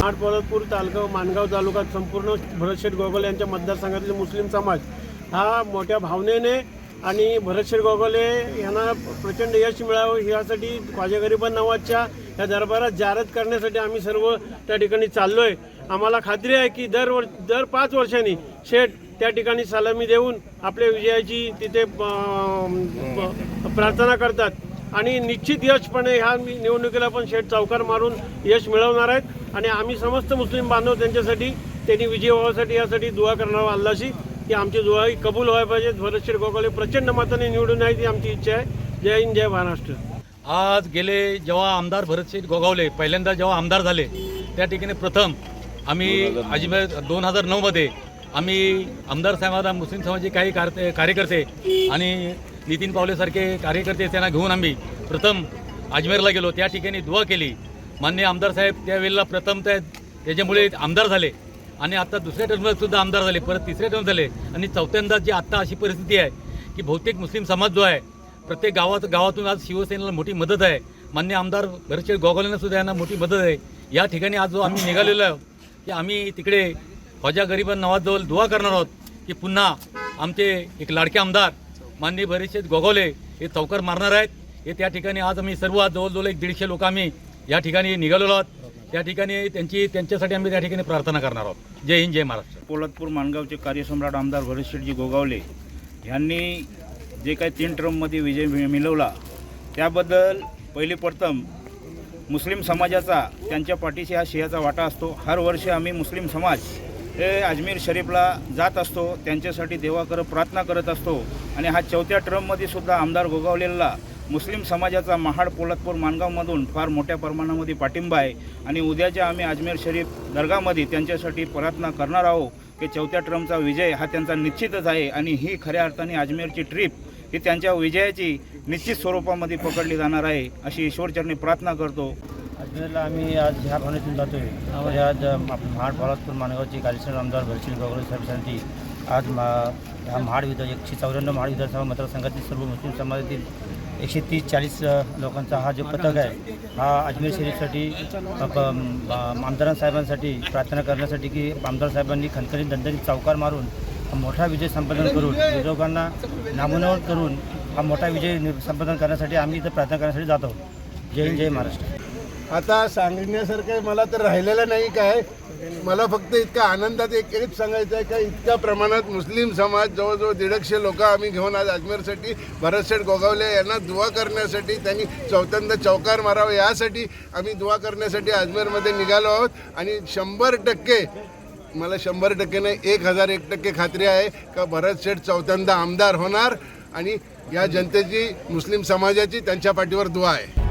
आठ तालगाव तालुका मानगाव तालुक्यात संपूर्ण भरतशेठ गोगोले यांच्या मतदारसंघातील मुस्लिम समाज हा मोठ्या भावनेने आणि भरतशेठ गोगोले यांना प्रचंड यश मिळावं यासाठी ख्वाजा नवाजच्या या दरबारात जाहिरात करण्यासाठी आम्ही सर्व त्या ठिकाणी चाललो आहे आम्हाला खात्री आहे की दर वर दर पाच वर्षांनी शेठ त्या ठिकाणी सलामी देऊन आपल्या विजयाची तिथे प्रार्थना करतात. आणि निश्चित यशपणे ह्या निवडणुकीला पण शेठ चौकार मारून यश मिळवणार आहेत. आणि आम्ही समस्त मुस्लिम बांधव त्यांच्यासाठी त्यांनी विजय व्हावासाठी यासाठी दुवा करणार अल्लाशी की आमची दुवा ही कबूल व्हायला पाहिजे. भरतशेठ गोगावले प्रचंड मताने निवडून आहे ती आमची इच्छा आहे. जय हिंद जय महाराष्ट्र. आज गेले जेव्हा आमदार भरतशेठ गोगावले पहिल्यांदा जेव्हा आमदार झाले त्या ठिकाणी प्रथम आम्ही अजिबात दोन हजार नऊमध्ये आम्ही आमदार साहेबांना मुस्लिम समाजाचे काही कार- कार्यकर्ते आणि नितीन पावलेसारखे कार्यकर्ते त्यांना घेऊन आम्ही प्रथम अजमेरला गेलो. त्या ठिकाणी दुवा केली. मान्य आमदार साहेब त्यावेळेला प्रथम त्या त्याच्यामुळे आमदार झाले. आणि आता दुसऱ्या टर्मला सुद्धा आमदार झाले. परत तिसऱ्या टर्म झाले. आणि चौथ्यांदा जी आत्ता अशी परिस्थिती आहे की बहुतेक मुस्लिम समाज जो आहे प्रत्येक गावात गावातून आज शिवसेनेला मोठी मदत आहे. मान्य आमदार घरचे गोगावलेंना सुद्धा यांना मोठी मदत आहे. या ठिकाणी आज जो आम्ही निघालेलो आहे की आम्ही तिकडे ख्वाजा गरीबन नवाजजवळ दुवा करणार आहोत की पुन्हा आमचे एक लाडके आमदार माननीय भरतशेठ गोगावले हे चौकार मारणार आहेत. हे त्या ठिकाणी आज आम्ही सर्व आज जवळजवळ एक दीडशे लोक आम्ही या ठिकाणी निघालेलो आहोत. त्या ठिकाणी त्यांची त्यांच्यासाठी आम्ही त्या ठिकाणी प्रार्थना करणार आहोत. जय हिंद जय महाराष्ट्र. पोलादपूर माणगावचे कार्यसम्राट आमदार भरतशेठजी गोगावले यांनी जे काही तीन ट्रममध्ये विजय मिळवला त्याबद्दल पहिले प्रथम मुस्लिम समाजाचा त्यांच्या पाठीशी हा शिहाचा वाटा असतो. हर वर्षी आम्ही मुस्लिम समाज हे अजमेर शरीफला जात असतो त्यांच्यासाठी देवाकर प्रार्थना करत असतो. आणि हा चौथ्या ट्रममध्ये सुद्धा आमदार गोगावलेला मुस्लिम समाजाचा महाड पोलादपूर माणगावमधून फार मोठ्या प्रमाणामध्ये पाठिंबा आहे. आणि उद्याच्या आम्ही अजमेर शरीफ दर्गामध्ये त्यांच्यासाठी प्रार्थना करणार आहोत की चौथ्या ट्रमचा विजय हा त्यांचा निश्चितच आहे. आणि ही खऱ्या अर्थाने अजमेरची ट्रीप ही त्यांच्या विजयाची निश्चित स्वरूपामध्ये पकडली जाणार आहे अशी ईश्वरचरणी प्रार्थना करतो. अजमेरला आम्ही आज ह्या भावनेतून जातो आहे आज महाड पोलादपूर मानगावचे कार्यक्षम आमदार भरशील गोगरे साहेबांसाठी आज मा ह्या महाड विधान एकशे चौऱ्याण्णव महाड विधानसभा मतदारसंघातील सर्व मुस्लिम समाजातील एकशे तीस चाळीस लोकांचा हा जो पथक आहे हा अजमेर शरीफसाठी आमदार साहेबांसाठी प्रार्थना करण्यासाठी की आमदार साहेबांनी खणखणीत दणदणीत चौकार मारून मोठा विजय संपादन करून विरोधकांना नामोनवत करून हा मोठा विजय संपादन करण्यासाठी आम्ही इथं प्रार्थना करण्यासाठी जात. जय हिंद जय महाराष्ट्र. आता सांगण्यासारखं मला तर राहिलेलं नाही काय. मला फक्त इतका आनंदात एक एकच सांगायचं आहे का इतक्या प्रमाणात मुस्लिम समाज जवळजवळ दीडशे लोक आम्ही घेऊन आज अजमेरसाठी भरतशेठ गोगावले यांना दुवा करण्यासाठी त्यांनी चौथ्यांदा चौकार मारावा यासाठी आम्ही दुवा करण्यासाठी अजमेरमध्ये निघालो आहोत. आणि शंभर टक्के मला शंभर टक्के नाही एक हजार एक टक्के खात्री आहे का भरतशेठ चौथ्यांदा आमदार होणार. आणि या जनतेची मुस्लिम समाजाची त्यांच्या पाठीवर दुवा आहे.